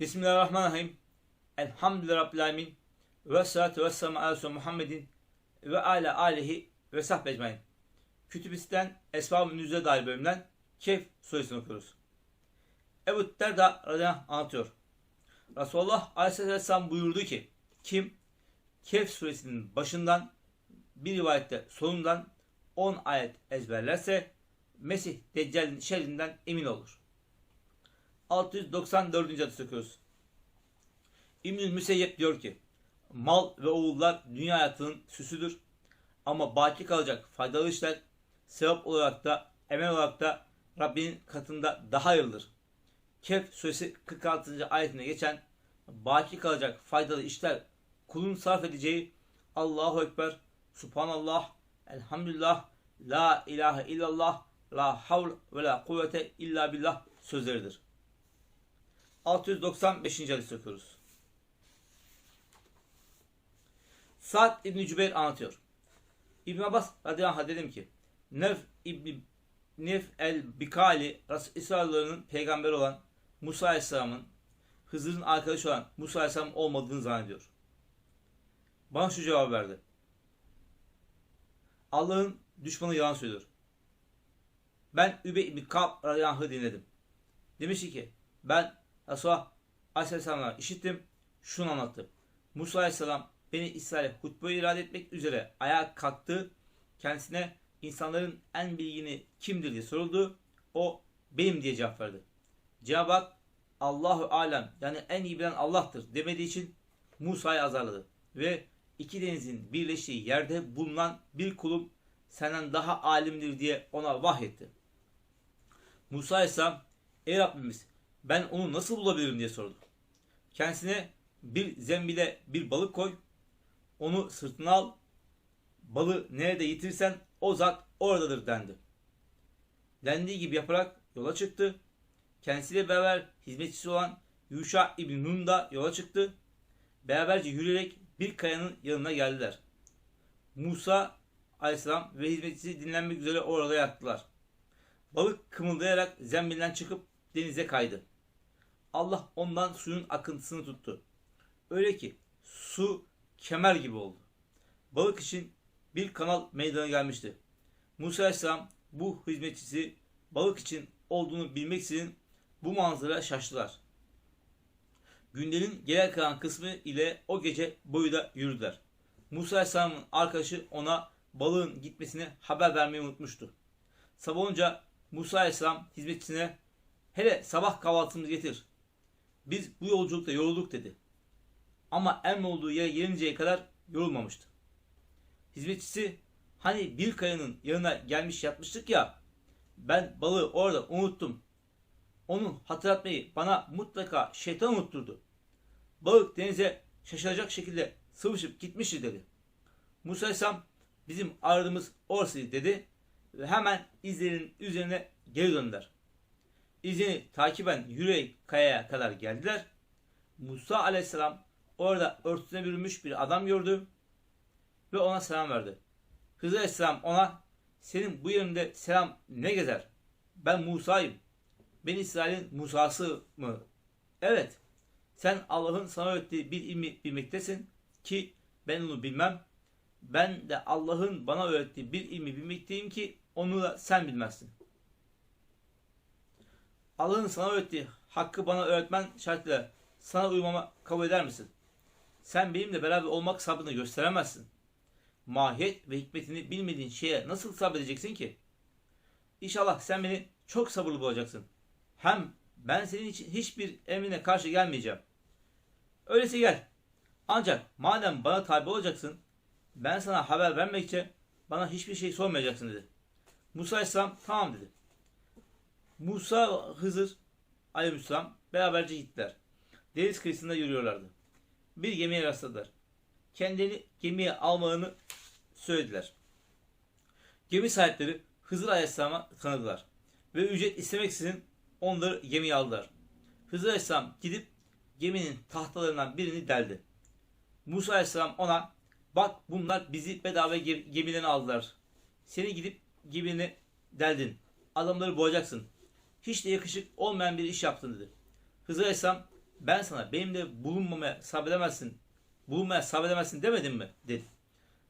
Bismillahirrahmanirrahim. Elhamdülillahi Rabbil Alemin. Ve salatu ve selamu Muhammedin ve ala alihi ve sahbe ecmain. Kütübisten Esma-ı Nüzul'e dair bölümden Kehf suresini okuyoruz. Ebu Derda radıyallahu anlatıyor. Resulullah aleyhisselam buyurdu ki kim Kehf suresinin başından bir rivayette sonundan 10 ayet ezberlerse Mesih Deccal'in şerrinden emin olur. 694. hadis okuyoruz. İbnül Müseyyep diyor ki mal ve oğullar dünya hayatının süsüdür ama baki kalacak faydalı işler sevap olarak da emel olarak da Rabbinin katında daha hayırlıdır. Kehf suresi 46. ayetinde geçen baki kalacak faydalı işler kulun sarf edeceği Allahu Ekber, Subhanallah, Elhamdülillah, La ilahe illallah, La havl ve la kuvvete illa billah sözleridir. 695. hadis okuyoruz. Sa'd İbni Cübeyr anlatıyor. İbn Abbas radıyallahu anh dedim ki Nef İbni Nef el Bikali İsrailoğlu'nun peygamber olan Musa Aleyhisselam'ın Hızır'ın arkadaşı olan Musa Aleyhisselam olmadığını zannediyor. Bana şu cevap verdi. Allah'ın düşmanı yalan söylüyor. Ben Übe İbni Kab radıyallahu dinledim. Demiş ki ben Resulullah Aleyhisselam'dan işittim. Şunu anlattı. Musa Aleyhisselam beni İsrail'e hutbe irade etmek üzere ayağa kalktı. Kendisine insanların en bilgini kimdir diye soruldu. O benim diye cevap verdi. Cenab-ı Hak Allahu Alem yani en iyi bilen Allah'tır demediği için Musa'yı azarladı. Ve iki denizin birleştiği yerde bulunan bir kulum senden daha alimdir diye ona vahyetti. Musa Aleyhisselam ey Rabbimiz ben onu nasıl bulabilirim diye sordu. Kendisine bir zembile bir balık koy, onu sırtına al, balığı nerede yitirsen o zat oradadır dendi. Dendiği gibi yaparak yola çıktı. Kendisiyle beraber hizmetçisi olan Yuşa İbn Nun da yola çıktı. Beraberce yürüyerek bir kayanın yanına geldiler. Musa aleyhisselam ve hizmetçisi dinlenmek üzere orada yattılar. Balık kımıldayarak zembilden çıkıp denize kaydı. Allah ondan suyun akıntısını tuttu. Öyle ki su kemer gibi oldu. Balık için bir kanal meydana gelmişti. Musa Aleyhisselam bu hizmetçisi balık için olduğunu bilmeksizin bu manzara şaştılar. Günlerin geri kalan kısmı ile o gece boyu da yürüdüler. Musa Aleyhisselam'ın arkadaşı ona balığın gitmesini haber vermeyi unutmuştu. Sabah olunca Musa Aleyhisselam hizmetçisine hele sabah kahvaltımızı getir. Biz bu yolculukta yorulduk dedi. Ama olduğu yere gelinceye kadar yorulmamıştı. Hizmetçisi hani bir kayanın yanına gelmiş yatmıştık ya ben balığı orada unuttum. Onu hatırlatmayı bana mutlaka şeytan unutturdu. Balık denize şaşıracak şekilde sıvışıp gitmişti dedi. Musa Aleyhisselam bizim aradığımız orası dedi ve hemen izlerin üzerine geri döndüler. İzini takiben yürüyerek kayaya kadar geldiler. Musa aleyhisselam orada örtüsüne bürünmüş bir adam gördü ve ona selam verdi. Hızır aleyhisselam ona senin bu yerinde selam ne gezer? Ben Musa'yım. Ben İsrail'in Musa'sı mı? Evet. Sen Allah'ın sana öğrettiği bir ilmi bilmektesin ki ben onu bilmem. Ben de Allah'ın bana öğrettiği bir ilmi bilmekteyim ki onu da sen bilmezsin. Allah'ın sana öğrettiği hakkı bana öğretmen şartıyla sana uymama kabul eder misin? Sen benimle beraber olmak sabrını gösteremezsin. Mahiyet ve hikmetini bilmediğin şeye nasıl sabredeceksin ki? İnşallah sen beni çok sabırlı bulacaksın. Hem ben senin için hiçbir emrine karşı gelmeyeceğim. Öyleyse gel. Ancak madem bana tabi olacaksın, ben sana haber vermekçe bana hiçbir şey sormayacaksın dedi. Musa Aleyhisselam tamam dedi. Musa, Hızır aleyhisselam beraberce gittiler. Deniz kıyısında yürüyorlardı. Bir gemiye rastladılar. Kendini gemiye almalarını söylediler. Gemi sahipleri Hızır aleyhisselama tanıdılar. Ve ücret istemeksizin onları gemiye aldılar. Hızır aleyhisselam gidip geminin tahtalarından birini deldi. Musa aleyhisselam ona bak bunlar bizi bedava gemiden aldılar. Seni gidip gemini deldin. Adamları boğacaksın hiç de yakışık olmayan bir iş yaptın dedi. Hızır Aleyhisselam ben sana benimle bulunmamaya sabredemezsin, bulunmaya sabredemezsin demedim mi? dedi.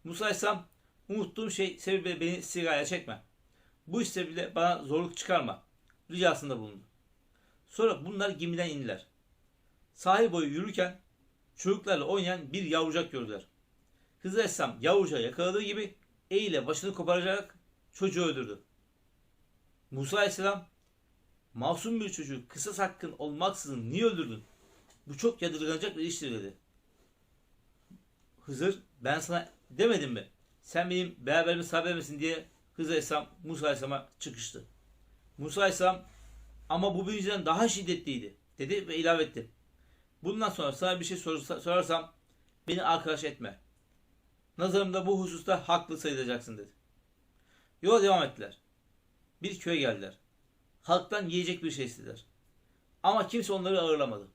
Musa Aleyhisselam unuttuğum şey sebebiyle beni istigaya çekme. Bu iş sebebiyle bana zorluk çıkarma. Ricasında bulundu. Sonra bunlar gemiden indiler. Sahil boyu yürürken çocuklarla oynayan bir yavrucak gördüler. Hızır Aleyhisselam yavrucağı yakaladığı gibi eğile başını kopararak çocuğu öldürdü. Musa Aleyhisselam masum bir çocuğu kısas hakkın olmaksızın niye öldürdün? Bu çok yadırganacak bir iştir dedi. Hızır ben sana demedim mi? Sen benim beraberimi sabredemesin diye Hızır Aleyhisselam Musa Aleyhisselam'a çıkıştı. Musa Aleyhisselam ama bu birinciden daha şiddetliydi dedi ve ilave etti. Bundan sonra sana bir şey sorsa- sorarsam beni arkadaş etme. Nazarımda bu hususta haklı sayılacaksın dedi. Yola devam ettiler. Bir köye geldiler. Halktan yiyecek bir şey istediler. Ama kimse onları ağırlamadı.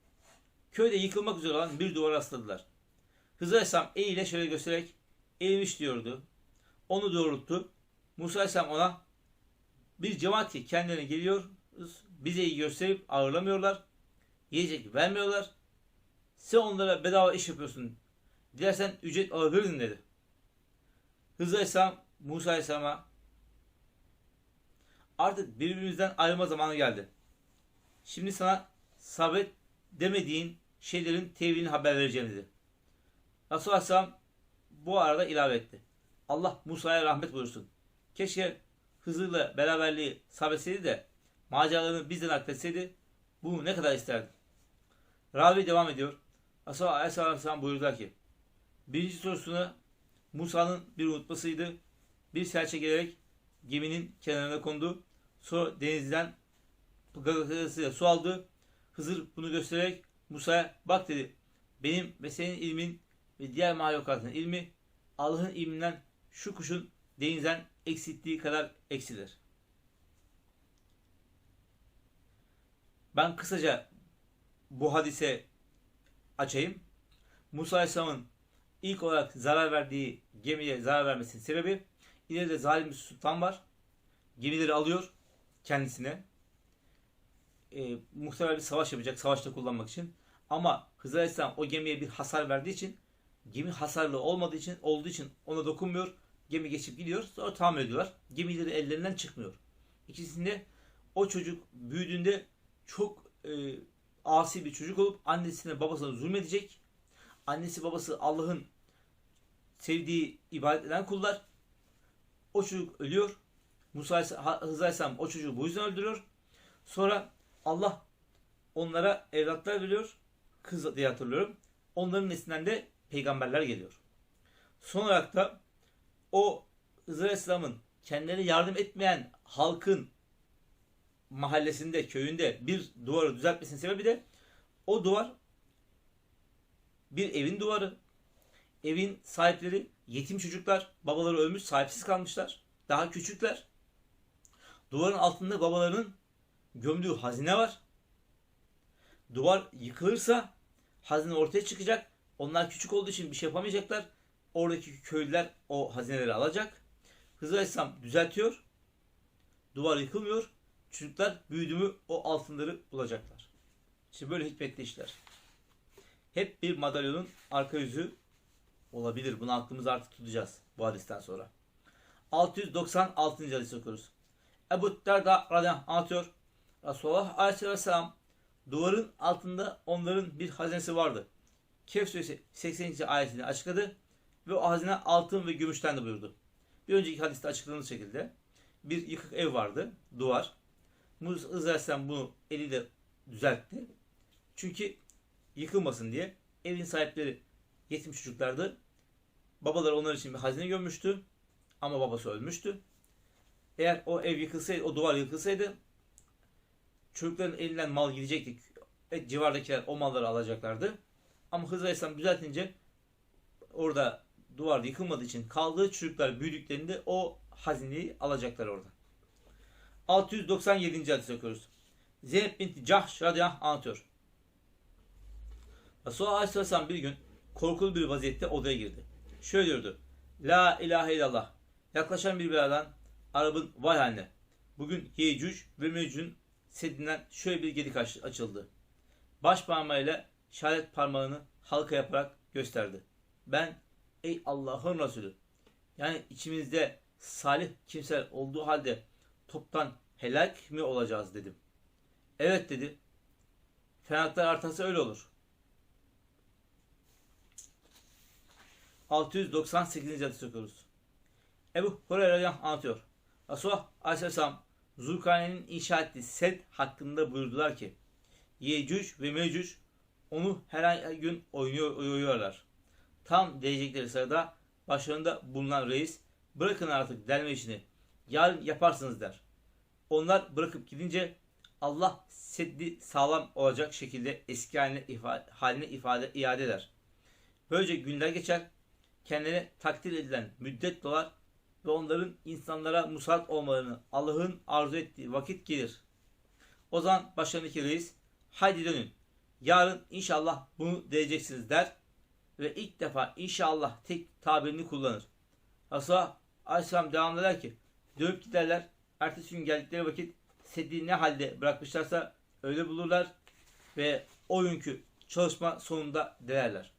Köyde yıkılmak üzere olan bir duvara rastladılar. Hızır Aleyhisselam eliyle şöyle göstererek eğilmiş diyordu. Onu doğrulttu. Musa Aleyhisselam ona bir cemaat ki kendilerine geliyoruz. Bize iyi gösterip ağırlamıyorlar. Yiyecek vermiyorlar. Sen onlara bedava iş yapıyorsun. Dilersen ücret alabilirdin dedi. Hızır Aleyhisselam Musa Aleyhisselam'a artık birbirimizden ayrılma zamanı geldi. Şimdi sana sabret demediğin şeylerin tevilini haber vereceğim dedi. Resulullah Aleyhisselam bu arada ilave etti. Allah Musa'ya rahmet buyursun. Keşke Hızır'la beraberliği sabretseydi de maceralarını bizden nakletseydi bunu ne kadar isterdim. Ravi devam ediyor. Resulullah Aleyhisselam buyurdular ki birinci sorusuna Musa'nın bir unutmasıydı. Bir serçe gelerek geminin kenarına kondu. Sonra denizden gagasıyla su aldı. Hızır bunu göstererek Musa'ya bak dedi. Benim ve senin ilmin ve diğer mahlukatın ilmi Allah'ın ilminden şu kuşun denizden eksilttiği kadar eksilir. Ben kısaca bu hadise açayım. Musa Aleyhisselam'ın ilk olarak zarar verdiği gemiye zarar vermesinin sebebi ileride zalim bir sultan var. Gemileri alıyor kendisine. E, muhtemelen bir savaş yapacak. Savaşta kullanmak için. Ama Hızır Aleyhisselam o gemiye bir hasar verdiği için gemi hasarlı olmadığı için olduğu için ona dokunmuyor. Gemi geçip gidiyor. Sonra tamir ediyorlar. Gemileri ellerinden çıkmıyor. İkisinde o çocuk büyüdüğünde çok e, asi bir çocuk olup annesine babasına zulmedecek. Annesi babası Allah'ın sevdiği ibadet eden kullar. O çocuk ölüyor. Musa Hızır Aleyhisselam o çocuğu bu yüzden öldürüyor. Sonra Allah onlara evlatlar veriyor. Kız diye hatırlıyorum. Onların neslinden de peygamberler geliyor. Son olarak da o Hızır Aleyhisselam'ın kendilerine yardım etmeyen halkın mahallesinde, köyünde bir duvarı düzeltmesinin sebebi de o duvar bir evin duvarı. Evin sahipleri yetim çocuklar, babaları ölmüş, sahipsiz kalmışlar. Daha küçükler. Duvarın altında babalarının gömdüğü hazine var. Duvar yıkılırsa hazine ortaya çıkacak. Onlar küçük olduğu için bir şey yapamayacaklar. Oradaki köylüler o hazineleri alacak. Hızır Aleyhisselam düzeltiyor. Duvar yıkılmıyor. Çocuklar büyüdü mü o altınları bulacaklar. İşte böyle hikmetli işler. Hep bir madalyonun arka yüzü olabilir. Bunu aklımıza artık tutacağız bu hadisten sonra. 696. hadis okuyoruz. Ebu Derda radıyallahu anh anlatıyor. Resulullah aleyhisselam duvarın altında onların bir hazinesi vardı. Kehf suresi 80. ayetini açıkladı ve o hazine altın ve gümüşten de buyurdu. Bir önceki hadiste açıkladığımız şekilde bir yıkık ev vardı, duvar. Musa Aleyhisselam bunu eliyle düzeltti. Çünkü yıkılmasın diye evin sahipleri yetim çocuklardı. Babaları onlar için bir hazine gömmüştü. Ama babası ölmüştü. Eğer o ev yıkılsaydı, o duvar yıkılsaydı çocukların elinden mal gidecekti. E, civardakiler o malları alacaklardı. Ama Hızır Aleyhisselam düzeltince orada duvar yıkılmadığı için kaldığı çocuklar büyüdüklerinde o hazineyi alacaklar orada. 697. hadis okuyoruz. Zeynep binti Cahş radıyallahu anlatıyor. Resulullah Aleyhisselam bir gün korkulu bir vaziyette odaya girdi. Şöyle diyordu. La ilahe illallah. Yaklaşan bir beladan Arap'ın vay haline. Bugün Yecüc ve Mecüc'ün sedinden şöyle bir gedik aç- açıldı. Baş parmağıyla şehadet parmağını halka yaparak gösterdi. Ben ey Allah'ın Resulü yani içimizde salih kimseler olduğu halde toptan helak mi olacağız dedim. Evet dedi. Fenaklar artarsa öyle olur. 698. hadis okuyoruz. Ebu Hureyre anlatıyor. Resulullah aleyhisselam Zulkarneyn'in inşa ettiği sed hakkında buyurdular ki Yecüc ve Mecüc onu her gün oynuyor, oynuyorlar. Tam diyecekleri sırada başlarında bulunan reis bırakın artık delme işini yarın yaparsınız der. Onlar bırakıp gidince Allah seddi sağlam olacak şekilde eski haline ifade, haline ifade iade eder. Böylece günler geçer, kendilerine takdir edilen müddet dolar ve onların insanlara musallat olmalarını Allah'ın arzu ettiği vakit gelir. O zaman başlarındaki reis haydi dönün. Yarın inşallah bunu diyeceksiniz der ve ilk defa inşallah tek tabirini kullanır. Resulullah Aleyhisselam devam eder ki dönüp giderler. Ertesi gün geldikleri vakit seddi ne halde bırakmışlarsa öyle bulurlar ve o günkü çalışma sonunda delerler.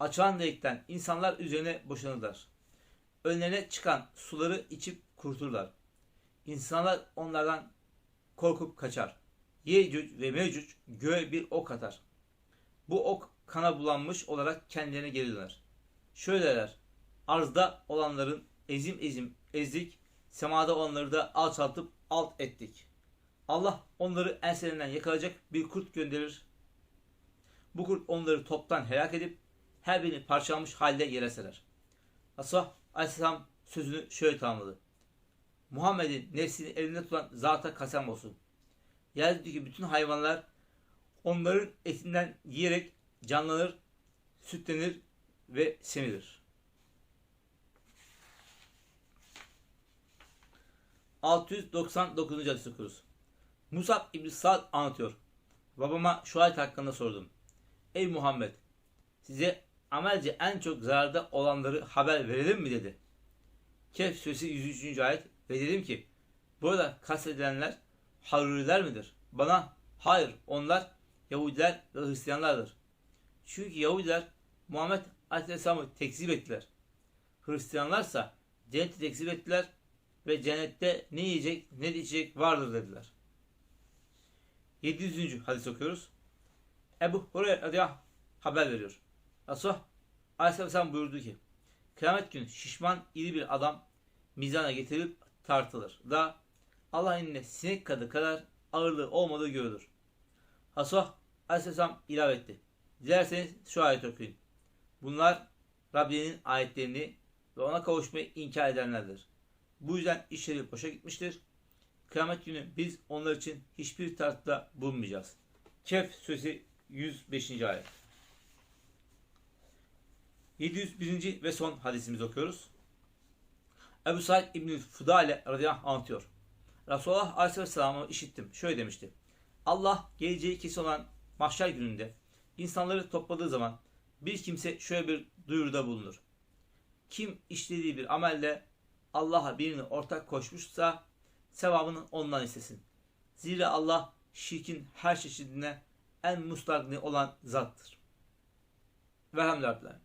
Açılan delikten insanlar üzerine boşanırlar. Önlerine çıkan suları içip kuruturlar. İnsanlar onlardan korkup kaçar. Yecüc ve Mecüc göğe bir ok atar. Bu ok kana bulanmış olarak kendilerine geri döner. Şöyle der. Arzda olanların ezim ezim ezdik, semada olanları da alçaltıp alt ettik. Allah onları enselerinden yakalayacak bir kurt gönderir. Bu kurt onları toptan helak edip her birini parçalamış halde yere serer. Resulullah Aleyhisselam sözünü şöyle tamamladı. Muhammed'in nefsini elinde tutan zata kasem olsun. Yeryüzündeki bütün hayvanlar onların etinden yiyerek canlanır, sütlenir ve semirir. 699. hadis okuyoruz. Musab İbn Sa'd anlatıyor. Babama şu ayet hakkında sordum. Ey Muhammed size amelce en çok zararda olanları haber verelim mi dedi. Kehf suresi 103. ayet ve dedim ki burada kastedilenler Haruriler midir? Bana hayır onlar Yahudiler ve Hristiyanlardır. Çünkü Yahudiler Muhammed Aleyhisselam'ı tekzip ettiler. Hristiyanlarsa cenneti tekzip ettiler ve cennette ne yiyecek ne içecek vardır dediler. 700. hadis okuyoruz. Ebu Hureyre haber veriyor. Resulullah Aleyhisselam buyurdu ki Kıyamet günü şişman iri bir adam mizana getirilip tartılır da Allah inine sinek kadı kadar ağırlığı olmadığı görülür. Resulullah Aleyhisselam ilave etti. Dilerseniz şu ayet okuyun. Bunlar Rabbinin ayetlerini ve ona kavuşmayı inkar edenlerdir. Bu yüzden işleri boşa gitmiştir. Kıyamet günü biz onlar için hiçbir tartıda bulunmayacağız. Kehf suresi 105. ayet. 701. ve son hadisimizi okuyoruz. Ebu Said İbn-i Fudale radıyallahu anh anlatıyor. Resulullah aleyhisselam'ı işittim. Şöyle demişti. Allah geleceği kesin olan mahşer gününde insanları topladığı zaman bir kimse şöyle bir duyuruda bulunur. Kim işlediği bir amelde Allah'a birini ortak koşmuşsa sevabını ondan istesin. Zira Allah şirkin her çeşidine en mustagni olan zattır. Velhamdülillah.